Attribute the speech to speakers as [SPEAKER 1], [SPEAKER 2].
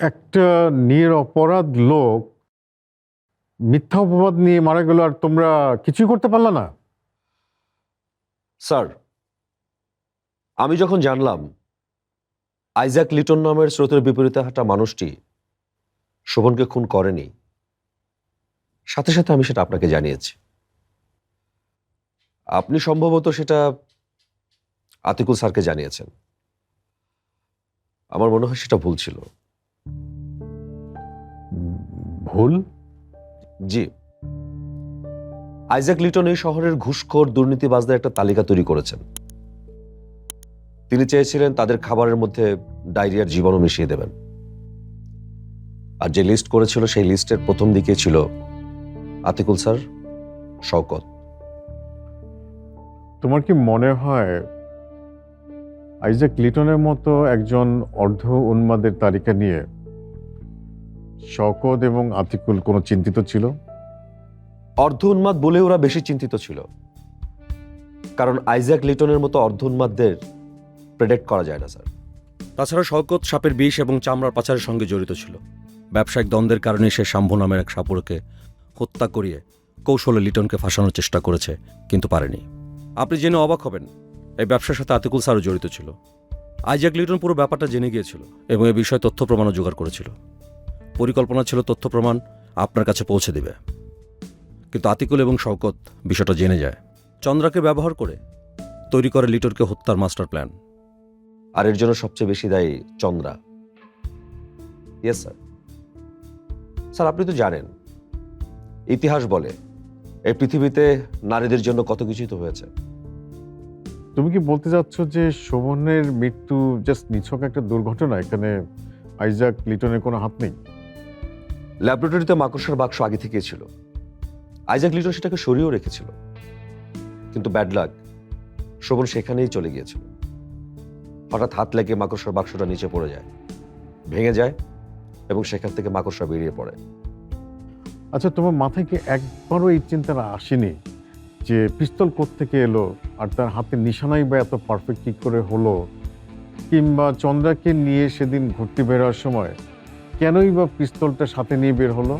[SPEAKER 1] একটা নিরপরাধ লোক মিথ্যা অপবাদ নিয়ে মারা গেল আর তোমরা কিছুই করতে পারলা না?
[SPEAKER 2] স্যার, আমি যখন জানলাম আইজাক লিটন নামের স্রোতের বিপরীতে হাঁটা মানুষটি শোভনকে খুন করেনি, সাথে সাথে আমি সেটা আপনাকে জানিয়েছি। আপনি সম্ভবত সেটা আতিকুল স্যারকে জানিয়েছেন। আমার মনে হয় সেটা ভুল ছিল।
[SPEAKER 1] ভুল?
[SPEAKER 2] জি। আইজাক লিটন এই শহরের ঘুষখোর দুর্নীতিবাজদের একটা তালিকা তৈরি করেছেন। তিনি চেয়েছিলেন তাদের খাবারের মধ্যে ডায়রিয়ার জীবাণু মিশিয়ে দেবেন। আর যে লিস্ট করেছিল সেই লিস্টের প্রথম দিকে ছিল আতিকুল স্যার শওকত।
[SPEAKER 1] তোমার কি মনে হয় আইজাক লিটনের মতো একজন অর্ধ উন্মাদের তালিকা নিয়ে শকত এবং আতিকুল কোনো চিন্তিত ছিল?
[SPEAKER 2] অর্ধ উন্মাদ বলে ওরা বেশি চিন্তিত ছিল। কারণ আইজাক লিটনের মতো অর্ধ উন্মাদদের প্রেডিক্ট করা যায় না স্যার।
[SPEAKER 3] তাছাড়া শওকত সাপের বিষ এবং চামড়ার পাচারের সঙ্গে জড়িত ছিল। ব্যবসায়িক দ্বন্দ্বের কারণে সে শাম্ভু নামের এক সাপুরকে হত্যা করিয়ে কৌশলে লিটনকে ফাঁসানোর চেষ্টা করেছে কিন্তু পারেনি। আপনি জেনে অবাক হবেন এই ব্যবসার সাথে আতিকুল স্যারও জড়িত ছিল। আইজাক লিটন পুরো ব্যাপারটা জেনে গিয়েছিল এবং এ বিষয়ে তথ্য প্রমাণও জোগাড় করেছিল। পরিকল্পনা ছিল তথ্য প্রমাণ আপনার কাছে পৌঁছে দেবে। কিন্তু আতিকুল এবং শওকত বিষয়টা জেনে যায়। চন্দ্রাকে ব্যবহার করে তৈরি করে লিটনকে হত্যার মাস্টার প্ল্যান।
[SPEAKER 2] আর এর জন্য সবচেয়ে বেশি দায়ী চন্দ্রা। ইয়েস স্যার স্যার আপনি তো জানেন, ইতিহাস বলে এই পৃথিবীতে নারীদের জন্য কত কিছুই তো হয়েছে।
[SPEAKER 1] তুমি কি বলতে চাচ্ছ যে শোভনের মৃত্যু জাস্ট নিছক একটা দুর্ঘটনা? এখানে আইজাক লিটনের কোনো হাত নেই?
[SPEAKER 2] ল্যাবরেটরিতে মাকড়সার বাক্স আগে থেকেই ছিল। আইজাক লিটন সেটাকে সরিয়েও রেখেছিল। কিন্তু ব্যাড লাক, শোভন সেখানেই চলে গিয়েছিল। হঠাৎ হাত লেগে মাকড়সার বাক্সটা নিচে পড়ে যায়, ভেঙে যায় এবং সেখান থেকে মাকড়সা বেরিয়ে পড়ে।
[SPEAKER 1] আচ্ছা তোমার মাথায় কি একবারও এই চিন্তাটা আসেনি যে পিস্তল থেকে এলো আর তার হাতের নিশানাই বা এত পারফেক্ট কি করে হলো? কিংবা চন্দ্রাকে নিয়ে সেদিন ঘুরতে বেরোয়ার সময় কেনই বা পিস্তলটা সাথে নিয়ে বের হলো?